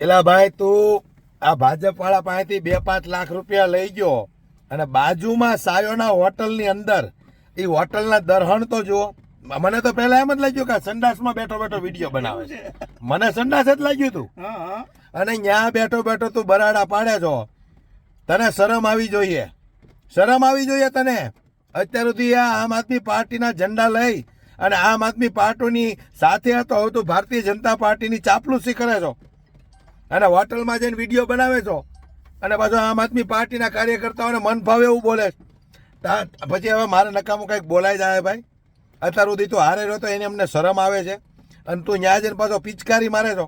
એલા ભાઈ તું આ ભાજપ વાળા પાસેથી બે પાંચ લાખ રૂપિયા લઈ ગયો અને બાજુમાં સાયોના હોટલની અંદર એ હોટલના દરહણ તો જુઓ. મને તો પહેલા એમ જ લાગ્યું કે સંડાસમાં બેઠો બેઠો વીડિયો બનાવે છે. મને સંડાસ જ લાગ્યું તું. અને ત્યાં બેઠો બેઠો તું બરાડા પાડે છો. તને શરમ આવી જોઈએ. શરમ આવી જોઈએ તને. અત્યાર સુધી આ આમ આદમી પાર્ટીના ઝંડા લઈ અને આમ આદમી પાર્ટીની સાથે હતો હવે તું ભારતીય જનતા પાર્ટીની ચાપલુસી કરે છો. અને હોટલમાં જઈને વીડિયો બનાવે છો. અને પાછો આમ આદમી પાર્ટીના કાર્યકર્તાઓને મન ભાવે એવું બોલે પછી હવે મારે નકામું કંઈક બોલાઈ જાય ભાઈ. અત્યાર સુધી તું હારે રહ્યો તો એને અમને શરમ આવે છે. અને તું ન્યા જઈને પાછો પિચકારી મારે છો.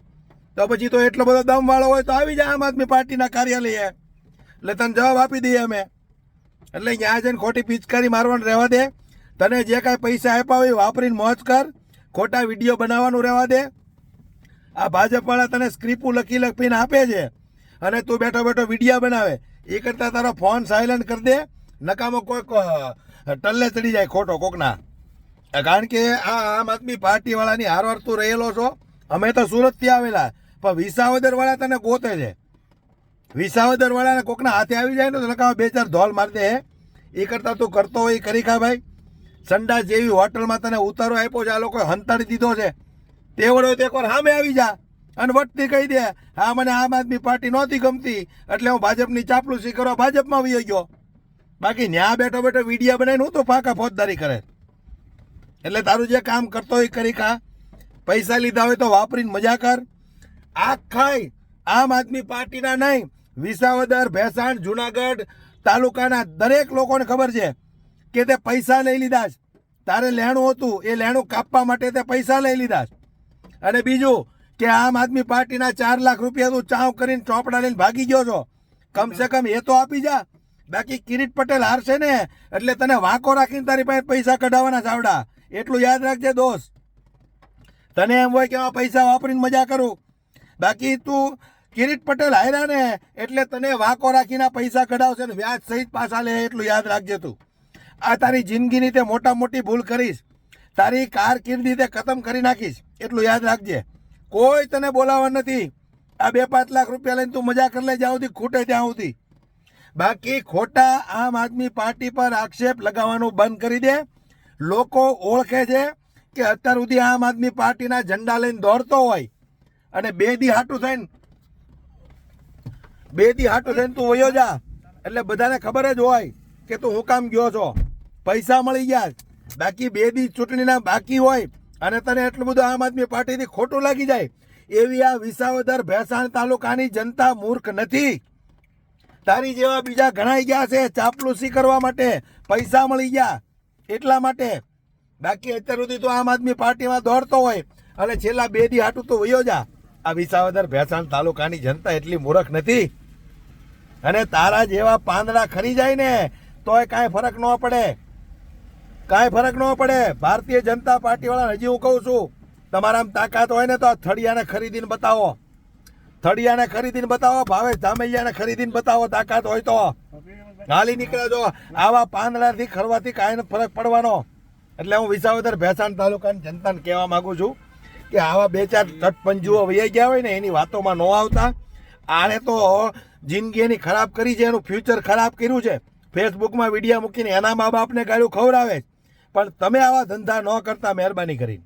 તો પછી તો એટલો બધો દમવાળો હોય તો આવી જાય આમ આદમી પાર્ટીના કાર્યાલયે. એટલે તને જવાબ આપી દઈએ અમે. એટલે ત્યાં જઈને ખોટી પિચકારી મારવાનું રહેવા દે. તને જે કાંઈ પૈસા આપ્યા હોય વાપરીને મોજ કર. ખોટા વીડિયો બનાવવાનું રહેવા દે. આ ભાજપવાળા તને સ્ક્રિપ્ટો લખી લખીને આપે છે. અને તું બેઠો બેઠો વિડીયા બનાવે. એ કરતાં તારો ફોન સાયલન્ટ કરી દે. નકામો કોઈક ટલ્લે ચડી જાય ખોટો કોકના. કારણ કે આ આમ આદમી પાર્ટી વાળાની હારવાર તું રહેલો છો. અમે તો સુરતથી આવેલા. પણ વિસાવદર વાળા તને ગોતે છે. વિસાવદર વાળાને કોકના હાથે આવી જાય ને તો નકામો બે ચાર ધોલ મારી દે એ કરતાં તું કરતો હોય એ કરી ભાઈ. સંડા જેવી હોટલમાં તને ઉતારો આપ્યો છે. આ લોકોએ હંતાડી દીધો છે. તે વડે તો એકવાર સામે આવી જા અને વટતી કહી દે, હા, મને આમ આદમી પાર્ટી નહોતી ગમતી, એટલે હું ભાજપની ચાપલુસી કરવા ભાજપમાં વયો ગયો. બાકી ન્યા બેઠો બેઠો વિડીયા બનાવીને હું તો ફાંકા ફોજદારી કરે. એટલે તારું જે કામ કરતો હોય કરી ખા. પૈસા લીધા હોય તો વાપરીને મજા કર. આખાય આમ આદમી પાર્ટીના નહીં, વિસાવદર, ભેસાણ, જુનાગઢ તાલુકાના દરેક લોકોને ખબર છે કે તે પૈસા લઈ લીધા તારે લેણું હતું એ લેણું કાપવા માટે તે પૈસા લઈ લીધા અને બીજું કે આમ આદમી પાર્ટીના ચાર લાખ રૂપિયા તું ચાવ કરીને ચોપડા લઈને ભાગી ગયો છો. કમસે કમ એ તો આપી જા. બાકી કિરીટ પટેલ હારશે ને એટલે તને વાંકો રાખીને તારી પાસે પૈસા કઢાવવાના ચાવડા. એટલું યાદ રાખજે દોસ્ત. તને એમ હોય કે આ પૈસા વાપરીને મજા કરું. બાકી તું કિરીટ પટેલ હાર્યા ને એટલે તને વાંકો રાખીને પૈસા કઢાવશે ને વ્યાજ સહિત પાછા લે એટલું યાદ રાખજે તું. આ તારી જિંદગીની તે મોટા મોટી ભૂલ કરીશ. તારી કારકિર્દી તે ખતમ કરી નાખીશ. એટલું યાદ રાખજે. કોઈ તને બોલાવવા નથી. આ બે પાંચ લાખ રૂપિયા લઈને તું મજા કરી લે જ્યાં સુધી ખૂટે ત્યાં સુધી. બાકી ખોટા આમ આદમી પાર્ટી પર આક્ષેપ લગાવવાનું બંધ કરી દે. લોકો ઓળખે છે કે અત્યાર સુધી આમ આદમી પાર્ટીના ઝંડા લઈને દોડતો હોય અને બે દી હાટું થઈને, બે દી હાટું થઈને તું વયો જા. એટલે બધાને ખબર જ હોય કે તું હું કામ ગયો છો. પૈસા મળી ગયા. બાકી બે દી ચૂંટણીના બાકી હોય. અને તને એટલું બધું આમ આદમી પાર્ટીથી ખોટું લાગી જાય, એવી આ વિસાવદર ભેસાણ તાલુકાની જનતા મૂર્ખ નથી. તારી જેવા બીજા ઘણા ગયા છે, ચાપલુસી કરવા માટે, પૈસા મળી ગયા, એટલા માટે. બાકી અત્યાર સુધી તો આમ આદમી પાર્ટીમાં દોડતો હોય, અને છેલ્લા બે દી હાટું તો વયો જા. આ વિસાવદર ભેસાણ તાલુકાની જનતા એટલી મૂર્ખ નથી. અને તારા જેવા પાંદડા ખરી જાય ને, તોય કાંઈ ફરક ન પડે. કાંઈ ફરક ન પડે. ભારતીય જનતા પાર્ટી વાળા હજી હું કહું છું, તમારામાં તાકાત હોય ને તો આ થળિયાને ખરીદીને બતાવો. થળિયાને ખરીદીને બતાવો ભાવે ધામૈયાને ખરીદીને બતાવો તાકાત હોય તો. હાલી નીકળ્યો જો આવા પાંદડાથી ખરવાથી કાંઈ ફરક પડવાનો. એટલે હું વિસાવદર ભેસાણ તાલુકાની જનતાને કહેવા માગું છું કે આવા બે ચાર તટપંજુઓ વૈયા ગયા હોય ને, એની વાતોમાં ન આવતા. આણે તો જિંદગી એની ખરાબ કરી છે, એનું ફ્યુચર ખરાબ કર્યું છે. ફેસબુકમાં વીડિયો મૂકીને એના મા બાપને ગાળું ખવડાવે છે. પણ તમે આવા ધંધા ન કરતા મહેરબાની કરીને.